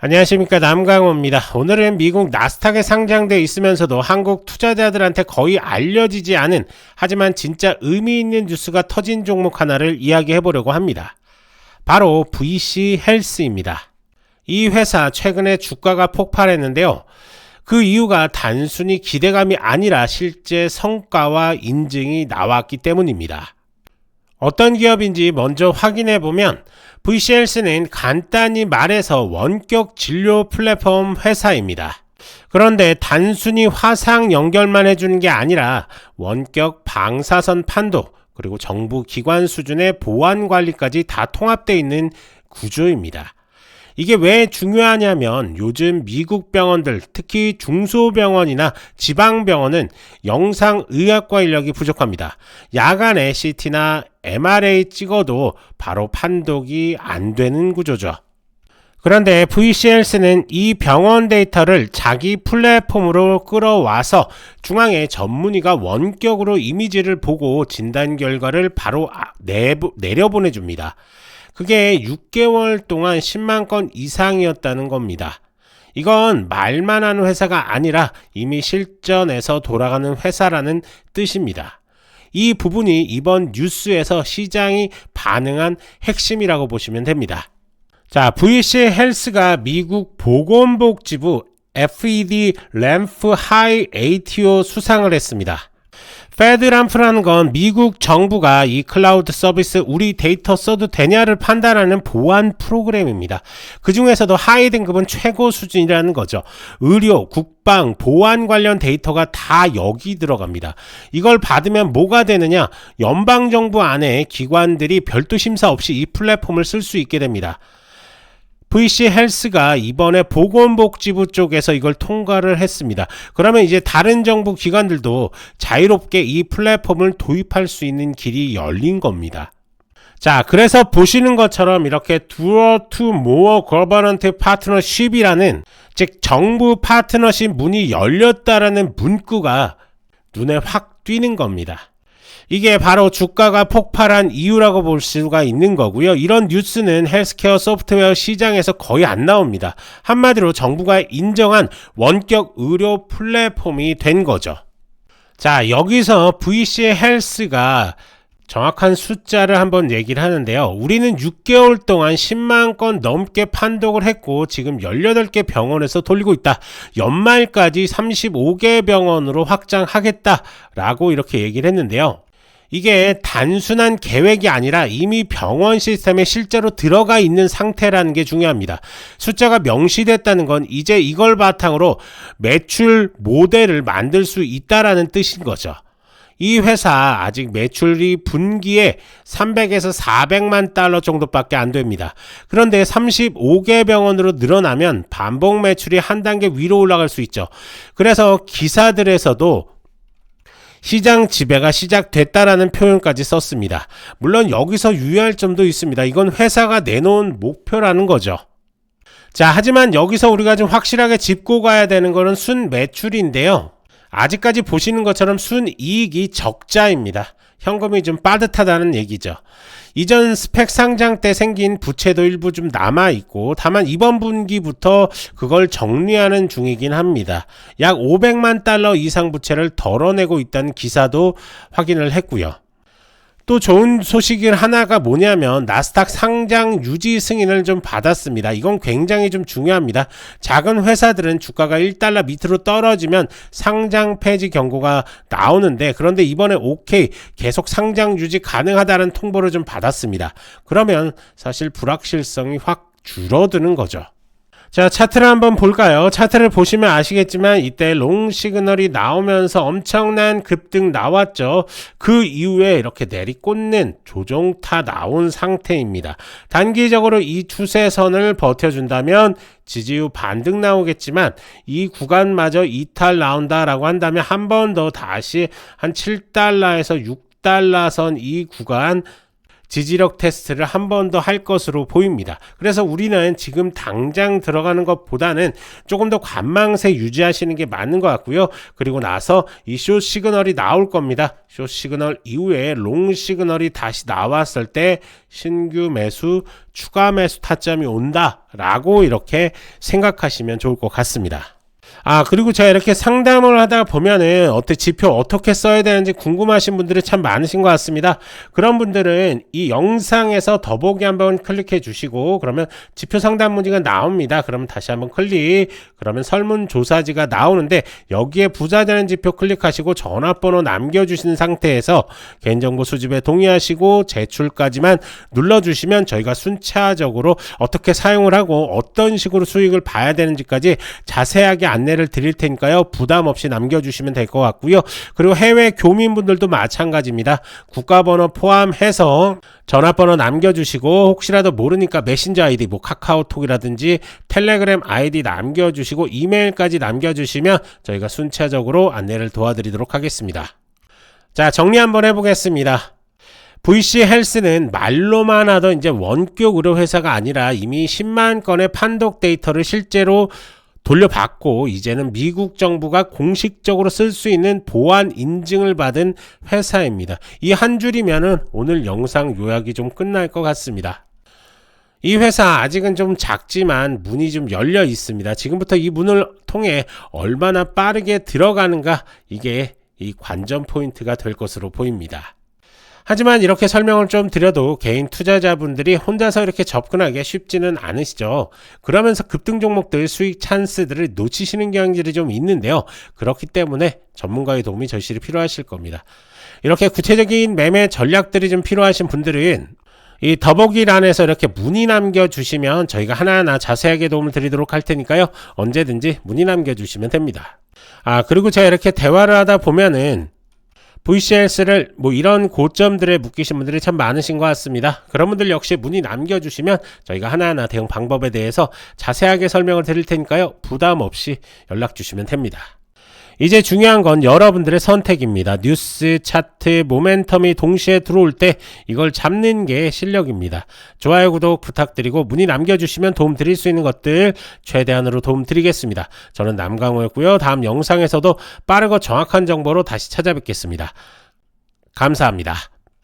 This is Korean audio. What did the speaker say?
안녕하십니까 남강호입니다. 오늘은 미국 나스닥에 상장돼 있으면서도 한국 투자자들한테 거의 알려지지 않은 하지만 진짜 의미 있는 뉴스가 터진 종목 하나를 이야기해 보려고 합니다. 바로 VC 헬스입니다. 이 회사 최근에 주가가 폭발했는데요. 그 이유가 단순히 기대감이 아니라 실제 성과와 인증이 나왔기 때문입니다. 어떤 기업인지 먼저 확인해 보면 VCLS는 간단히 말해서 원격 진료 플랫폼 회사입니다. 그런데 단순히 화상 연결만 해주는 게 아니라 원격 방사선 판독 그리고 정부 기관 수준의 보안 관리까지 다 통합되어 있는 구조입니다. 이게 왜 중요하냐면 요즘 미국 병원들, 특히 중소병원이나 지방병원은 영상의학과 인력이 부족합니다. 야간에 CT나 MRA 찍어도 바로 판독이 안 되는 구조죠. 그런데 VCLS는 이 병원 데이터를 자기 플랫폼으로 끌어와서 중앙에 전문의가 원격으로 이미지를 보고 진단 결과를 바로 아, 내려보내줍니다. 그게 6개월 동안 10만 건 이상이었다는 겁니다. 이건 말만 하는 회사가 아니라 이미 실전에서 돌아가는 회사라는 뜻입니다. 이 부분이 이번 뉴스에서 시장이 반응한 핵심이라고 보시면 됩니다. 자, VC 헬스가 미국 보건복지부 FED 램프 하이 ATO 수상을 했습니다. 페드람프라는 건 미국 정부가 이 클라우드 서비스 우리 데이터 써도 되냐를 판단하는 보안 프로그램입니다. 그 중에서도 하이 등급은 최고 수준이라는 거죠. 의료, 국방, 보안 관련 데이터가 다 여기 들어갑니다. 이걸 받으면 뭐가 되느냐? 연방정부 안에 기관들이 별도 심사 없이 이 플랫폼을 쓸 수 있게 됩니다. VC 헬스가 이번에 보건복지부 쪽에서 이걸 통과를 했습니다. 그러면 이제 다른 정부 기관들도 자유롭게 이 플랫폼을 도입할 수 있는 길이 열린 겁니다. 자, 그래서 보시는 것처럼 이렇게 두어 투 모어 거버넌트 파트너십이라는 즉 정부 파트너십 문이 열렸다라는 문구가 눈에 확 띄는 겁니다. 이게 바로 주가가 폭발한 이유라고 볼 수가 있는 거고요. 이런 뉴스는 헬스케어 소프트웨어 시장에서 거의 안 나옵니다. 한마디로 정부가 인정한 원격 의료 플랫폼이 된 거죠. 자, 여기서 VC 헬스가 정확한 숫자를 한번 얘기를 하는데요. 우리는 6개월 동안 10만 건 넘게 판독을 했고 지금 18개 병원에서 돌리고 있다. 연말까지 35개 병원으로 확장하겠다라고 이렇게 얘기를 했는데요. 이게 단순한 계획이 아니라 이미 병원 시스템에 실제로 들어가 있는 상태라는 게 중요합니다. 숫자가 명시됐다는 건 이제 이걸 바탕으로 매출 모델을 만들 수 있다라는 뜻인 거죠. 이 회사 아직 매출이 분기에 300에서 400만 달러 정도밖에 안 됩니다. 그런데 35개 병원으로 늘어나면 반복 매출이 한 단계 위로 올라갈 수 있죠. 그래서 기사들에서도 시장 지배가 시작됐다라는 표현까지 썼습니다. 물론 여기서 유의할 점도 있습니다. 이건 회사가 내놓은 목표라는 거죠. 자, 하지만 여기서 우리가 좀 확실하게 짚고 가야 되는 것은 순 매출인데요. 아직까지 보시는 것처럼 순 이익이 적자입니다. 현금이 좀 빠듯하다는 얘기죠. 이전 스펙 상장 때 생긴 부채도 일부 좀 남아 있고 다만 이번 분기부터 그걸 정리하는 중이긴 합니다. 약 500만 달러 이상 부채를 덜어내고 있다는 기사도 확인을 했고요. 또 좋은 소식인 하나가 뭐냐면 나스닥 상장 유지 승인을 좀 받았습니다. 이건 굉장히 좀 중요합니다. 작은 회사들은 주가가 1달러 밑으로 떨어지면 상장 폐지 경고가 나오는데 그런데 이번에 오케이 계속 상장 유지 가능하다는 통보를 좀 받았습니다. 그러면 사실 불확실성이 확 줄어드는 거죠. 자, 차트를 한번 볼까요? 차트를 보시면 아시겠지만 이때 롱 시그널이 나오면서 엄청난 급등 나왔죠. 그 이후에 이렇게 내리꽂는 조종타 나온 상태입니다. 단기적으로 이 추세선을 버텨준다면 지지 후 반등 나오겠지만 이 구간마저 이탈 나온다라고 한다면 한 번 더 다시 한 7달러에서 6달러 선 이 구간 지지력 테스트를 한 번 더 할 것으로 보입니다. 그래서 우리는 지금 당장 들어가는 것보다는 조금 더 관망세 유지하시는 게 맞는 것 같고요. 그리고 나서 이 쇼 시그널이 나올 겁니다. 쇼 시그널 이후에 롱 시그널이 다시 나왔을 때 신규 매수, 추가 매수 타점이 온다라고 이렇게 생각하시면 좋을 것 같습니다. 아, 그리고 제가 이렇게 상담을 하다 보면은 어떻게 지표 어떻게 써야 되는지 궁금하신 분들이 참 많으신 것 같습니다. 그런 분들은 이 영상에서 더보기 한번 클릭해 주시고 그러면 지표 상담 문의가 나옵니다. 그러면 다시 한번 클릭. 그러면 설문조사지가 나오는데 여기에 부자되는 지표 클릭하시고 전화번호 남겨주신 상태에서 개인정보 수집에 동의하시고 제출까지만 눌러주시면 저희가 순차적으로 어떻게 사용을 하고 어떤 식으로 수익을 봐야 되는지까지 자세하게 안내 를 드릴 테니까요. 부담 없이 남겨주시면 될 것 같고요. 그리고 해외 교민분들도 마찬가지입니다. 국가번호 포함해서 전화번호 남겨주시고 혹시라도 모르니까 메신저 아이디 뭐 카카오톡이라든지 텔레그램 아이디 남겨주시고 이메일까지 남겨주시면 저희가 순차적으로 안내를 도와드리도록 하겠습니다. 자 정리 한번 해보겠습니다. VC 헬스는 말로만 하던 이제 원격 의료 회사가 아니라 이미 10만 건의 판독 데이터를 실제로 돌려받고 이제는 미국 정부가 공식적으로 쓸 수 있는 보안 인증을 받은 회사입니다. 이 한 줄이면은 오늘 영상 요약이 좀 끝날 것 같습니다. 이 회사 아직은 좀 작지만 문이 좀 열려 있습니다. 지금부터 이 문을 통해 얼마나 빠르게 들어가는가 이게 이 관전 포인트가 될 것으로 보입니다. 하지만 이렇게 설명을 좀 드려도 개인 투자자분들이 혼자서 이렇게 접근하기 쉽지는 않으시죠. 그러면서 급등 종목들 수익 찬스들을 놓치시는 경향들이 좀 있는데요. 그렇기 때문에 전문가의 도움이 절실히 필요하실 겁니다. 이렇게 구체적인 매매 전략들이 좀 필요하신 분들은 이 더보기란에서 이렇게 문의 남겨주시면 저희가 하나하나 자세하게 도움을 드리도록 할 테니까요. 언제든지 문의 남겨주시면 됩니다. 아, 그리고 제가 이렇게 대화를 하다 보면은 VCS를 뭐 이런 고점들에 묶이신 분들이 참 많으신 것 같습니다. 그런 분들 역시 문의 남겨주시면 저희가 하나하나 대응 방법에 대해서 자세하게 설명을 드릴 테니까요. 부담 없이 연락 주시면 됩니다. 이제 중요한 건 여러분들의 선택입니다. 뉴스, 차트, 모멘텀이 동시에 들어올 때 이걸 잡는 게 실력입니다. 좋아요, 구독 부탁드리고 문의 남겨주시면 도움 드릴 수 있는 것들 최대한으로 도움 드리겠습니다. 저는 남강호였고요. 다음 영상에서도 빠르고 정확한 정보로 다시 찾아뵙겠습니다. 감사합니다.